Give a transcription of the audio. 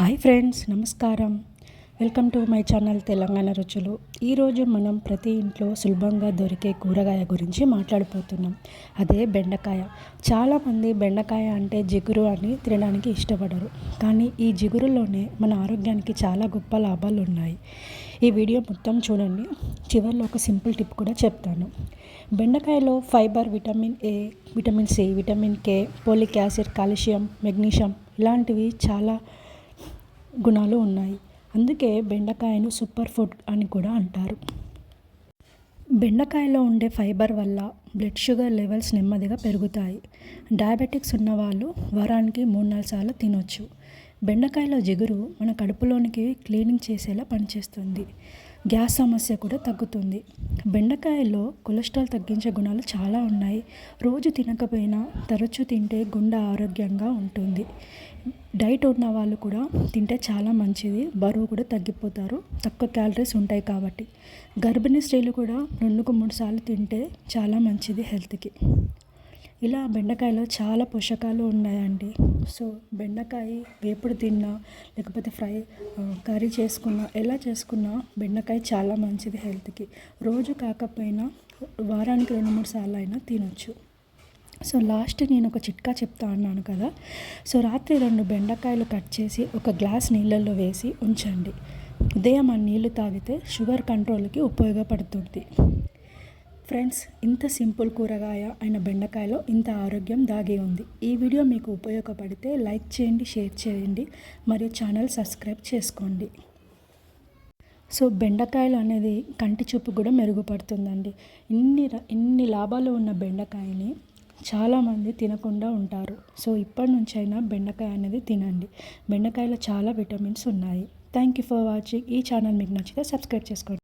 Hi friends నమస్కారం. Welcome to my channel Telangana రుచులు. ఈరోజు మనం ప్రతి ఇంట్లో సులభంగా దొరికే కూరగాయ గురించి మాట్లాడిపోతున్నాం అదే బెండకాయ. చాలామంది బెండకాయ అంటే జిగురు అని తినడానికి ఇష్టపడరు. కానీ ఈ జిగురులోనే మన ఆరోగ్యానికి చాలా గొప్ప లాభాలు ఉన్నాయి. ఈ వీడియో మొత్తం చూడండి. చివరిలో ఒక సింపుల్ టిప్ కూడా చెప్తాను. బెండకాయలో fibre vitamin A vitamin C vitamin K folic acid calcium magnesium ఇలాంటివి చాలా గుణాలు ఉన్నాయి. అందుకే బెండకాయను సూపర్ ఫుడ్ అని కూడా అంటారు. బెండకాయలో ఉండే ఫైబర్ వల్ల బ్లడ్ షుగర్ లెవెల్స్ నెమ్మదిగా పెరుగుతాయి. డయాబెటిక్స్ ఉన్నవాళ్ళు వారానికి మూడు నాలుగు సార్లు తినొచ్చు. బెండకాయలో జిగురు మన కడుపులోనికి క్లీనింగ్ చేసేలా పనిచేస్తుంది. గ్యాస్ సమస్య కూడా తగ్గుతుంది. బెండకాయలో కొలెస్ట్రాల్ తగ్గించే గుణాలు చాలా ఉన్నాయి. రోజు తినకపోయినా తరచూ తింటే గుండె ఆరోగ్యంగా ఉంటుంది. డైట్ ఉన్న వాళ్ళు కూడా తింటే చాలా మంచిది. బరువు కూడా తగ్గిపోతారు. తక్కువ క్యాలరీస్ ఉంటాయి కాబట్టి. గర్భిణీ స్త్రీలు కూడా రెండుకు మూడు సార్లు తింటే చాలా మంచిది హెల్త్కి. ఇలా బెండకాయలో చాలా పోషకాలు ఉన్నాయండి. సో బెండకాయ వేపుడు తిన్నా లేకపోతే ఫ్రై కర్రీ చేసుకున్నా ఎలా చేసుకున్నా బెండకాయ చాలా మంచిది హెల్త్కి. రోజు కాకపోయినా వారానికి రెండు మూడు సార్లు అయినా తినొచ్చు. సో లాస్ట్ నేను ఒక చిట్కా చెప్తా అన్నాను కదా. సో రాత్రి రెండు బెండకాయలు కట్ చేసి ఒక గ్లాస్ నీళ్ళల్లో వేసి ఉంచండి. ఉదయం ఆ నీళ్ళు తాగితే షుగర్ కంట్రోల్కి ఉపయోగపడుతుంది. ఫ్రెండ్స్ ఇంత సింపుల్ కూరగాయ అయిన బెండకాయలో ఇంత ఆరోగ్యం దాగి ఉంది. ఈ వీడియో మీకు ఉపయోగపడితే లైక్ చేయండి షేర్ చేయండి మరియు ఛానల్ సబ్స్క్రైబ్ చేసుకోండి. సో బెండకాయలు అనేది కంటి చూపు కూడా మెరుగుపడుతుందండి. ఇన్ని ఇన్ని లాభాలు ఉన్న బెండకాయని చాలామంది తినకుండా ఉంటారు. సో ఇప్పటి నుంచైనా అయినా బెండకాయ అనేది తినండి. బెండకాయలో చాలా విటమిన్స్ ఉన్నాయి. Thank you for watching. ఈ ఛానల్ మీకు నచ్చితే సబ్స్క్రైబ్ చేసుకోండి.